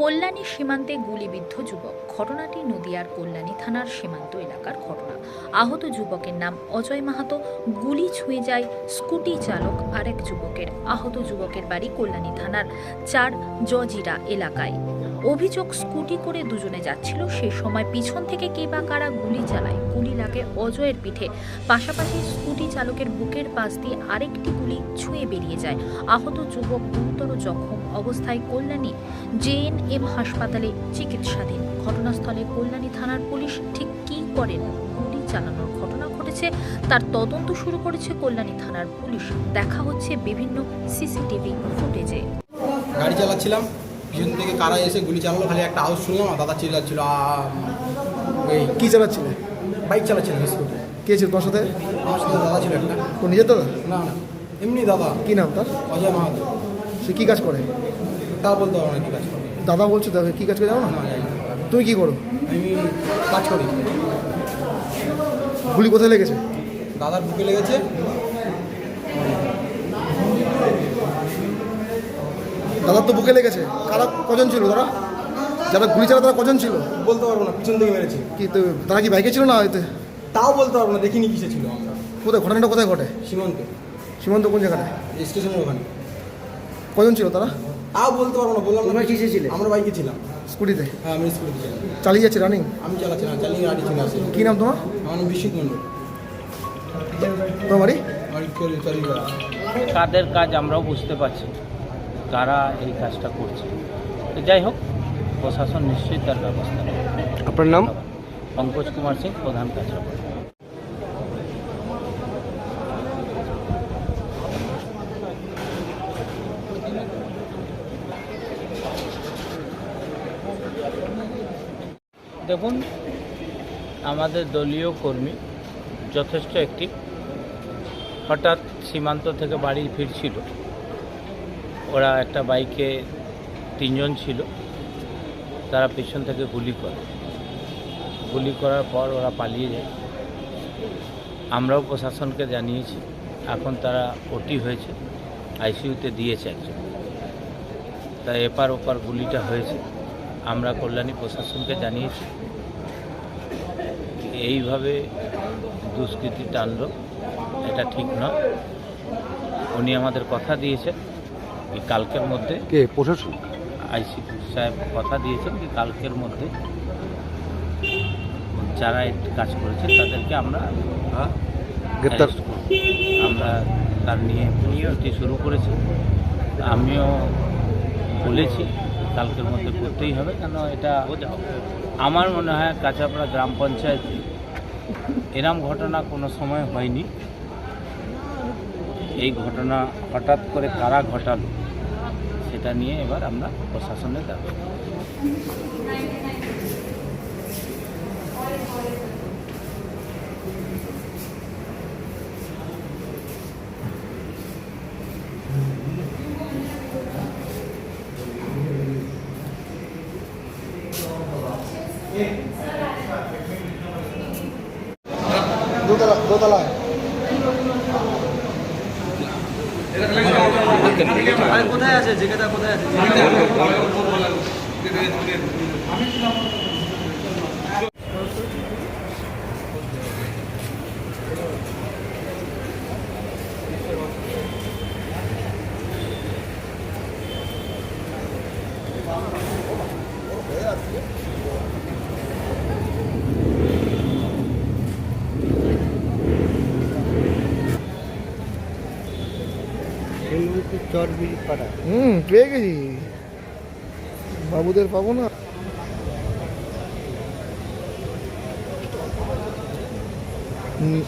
কল্যাণী সীমান্তে গুলিবিদ্ধ যুবক। ঘটনাটি নদিয়ার কল্যাণী থানার সীমান্ত এলাকার ঘটনা। আহত যুবকের নাম অজয় মাহাতো। গুলি ছুঁয়ে যায় স্কুটি চালক আরেক যুবকের। আহত যুবকের বাড়ি কল্যাণী থানার চার জজিরা এলাকায়। অভিযোগ স্কুটি করে দুজনে যাচ্ছিল। সেই সময় পিছন থেকে কে বা কারা গুলি চালায়, গুলি লাগে অজয়ের পিঠে। পাশাপাশি স্কুটি চালকের বুকের পাশ দিয়ে আরেকটি গুলি ছুঁয়ে বেরিয়ে যায়। আহত যুবক গুরুতর জখম অবস্থায় কল্যাণী জেএনএম হাসপাতালে চিকিৎসাধীন। ঘটনাস্থলে কল্যাণী থানার পুলিশ ঠিক কী করেন গুলি চালানোর ঘটনা ঘটেছে, তার তদন্ত শুরু করেছে কল্যাণী থানার পুলিশ। দেখা হচ্ছে বিভিন্ন সিসিটিভি ফুটেজে। গাড়ি চালাচ্ছিলাম। পিছন থেকে কারা এসে গুলি চালালো খালি একটা আওয়াজ শুনলাম আর দাদা চিল্লাচ্ছিল এই। কি চালাচ্ছিলে? বাইক চালাচ্ছিলাম স্কুটি কে ছিল তোর সাথে? আমার সাথে দাদা ছিল একটা। তোর নিজের দাদা? না না। এমনি দাদা। কি নাম তার? অজয় মাহাতো। সে কি কাজ করে? তা বলতে পারব না কি কাজ করে। দাদা বলছো দাদা কি কাজ করে জানি না। তুমি কি করো? আমি কাজ করি। গুলি কোথায় লেগেছে? দাদার বুকে লেগেছে। দাদার তো বুকে লেগেছে। কারা কজন ছিল তারা? যারা গুলি চালা তারা কজন ছিল? বলতে পারব না পিছন থেকে মেরেছি। কি তো তারা কি বাইকে ছিল না এতে? তাও বলতে পারব না দেখিনি কিসে ছিল আমরা। কোথায় ঘটনাটা কোথায় ঘটে? সীমান্তে। সীমান্ত কোন জায়গায় স্টেশনের ওখানে। কজন ছিল তারা? তাও বলতে পারব না বললাম তোমরা কিসে ছিলে? আমরা বাইকে ছিলাম। স্কুটিতে? হ্যাঁ আমি স্কুটিতে ছিলাম। চালিয়ে যাচ্ছি রানিং? আমি চালাচ্ছিলাম চালিয়ে গাড়ি চলে আসে। কি নাম তোমার? আমার নাম বিশ্বজিৎ মন্ডল তোমার বাড়ি? কাদের কাজ আমরাও বুঝতে পারছি কারা এই কাজটা করছে। তো যাই হোক প্রশাসন নিশ্চয়ই তার ব্যবস্থা নেবে। আপনার নাম? পঙ্কজ কুমার সিং প্রধান কার্যকর দেখুন আমাদের দলীয় কর্মী যথেষ্ট একটি। হঠাৎ সীমান্ত থেকে বাড়ি ফিরছিল। ওরা একটা বাইকে তিনজন ছিল, তারা পেছন থেকে গুলি করে। গুলি করার পর ওরা পালিয়ে যায়। আমরাও প্রশাসনকে জানিয়েছি, এখন তারা ওটি হয়েছে, আইসিইউতে দিয়েছে একজন। তা এপার ওপার গুলিটা হয়েছে। আমরা কল্যাণী প্রশাসনকে জানিয়েছি, এইভাবে দুষ্কৃতি টানল, এটা ঠিক নয়। উনি আমাদের কথা দিয়েছেন। এই কালকের মধ্যে। কে প্রশাসন? আইসি সাহেব কথা দিয়েছেন যে কালকের মধ্যে যারা কাজ করেছে তাদেরকে আমরা গ্রেপ্তার? আমরা তার নিয়ে প্রস্তুতি শুরু করেছি। আমিও বলেছি কালকের মধ্যে করতেই হবে। কেন এটা আমার মনে হয় কাঁচাপাড়া গ্রাম পঞ্চায়েত এরম ঘটনা কোনো সময় হয়নি। এই ঘটনা হঠাৎ করে কারা ঘটালো সেটা নিয়ে এবার আমরা প্রশাসনের দাবি দোতলা দোতলায়। কোথায় আছে? জায়গাটা কোথায় আছে? হুম পেয়ে গেছি। বাবুদের পাবো না? হুম,